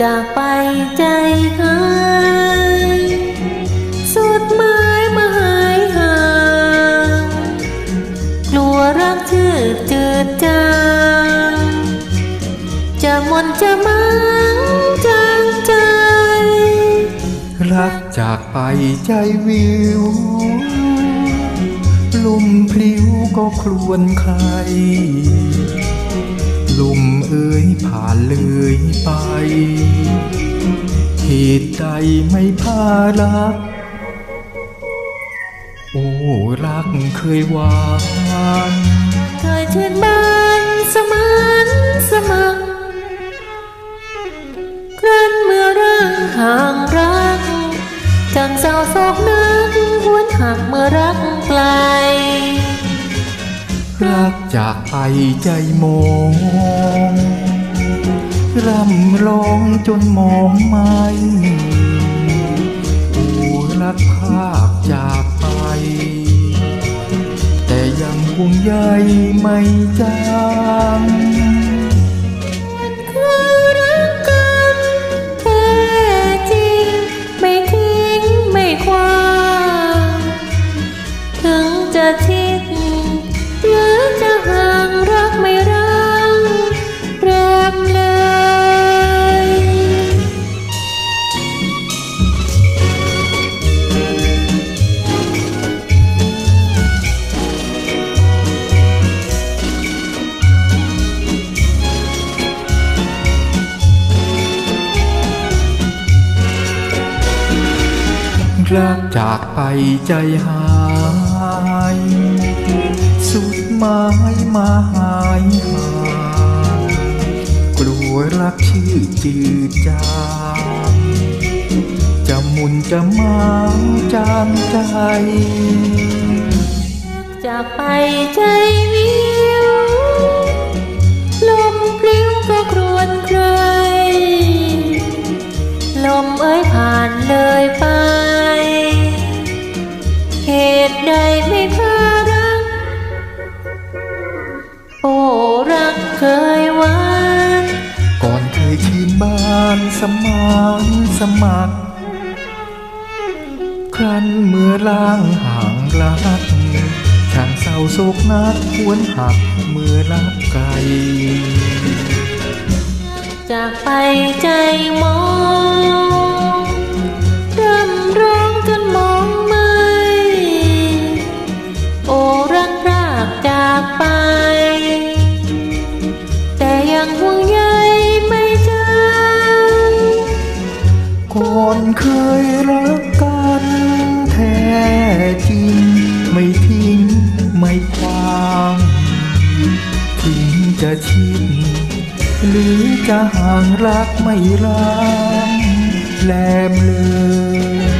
จะไปใจหายสุดหมายมาหายห่างกลัวรักชื่อจืดจางจะมนจะมังจางใจ รักจากไปใจวิว ลมพลิ้วก็ครวนใคร ลมเอ่ยผ่านเลยไป เหตุใดไม่พารัก โอ้รักเคยหวานเคยชื่นบานสมานสมัครครั้นเมื่อร่างห่างรัก จากเศร้าโศกนักหวนหักเมื่อรักไกล รักจากไปใจมองร่ำร้องจนมองไม่ผู้รักภาคจากไป แต่ยังห่วงใยไม่จาง รักจากไปใจหาย สุดไม้มาหายหากลัวรักชื่อจืดจางจะมุนจะมางจางใจ ตุใดไม่พารัก โอ้รักเคยหวานก่อนเคยชื่นบานสมานสมัคร ครั้นเมื่อล่างห่างรักช่างเศร้าโศกนักหวนหักเมื่อรักไกลจากไปใจมอง ถึงจะชิดหรือจะห่างรักไม่รักแลมเลย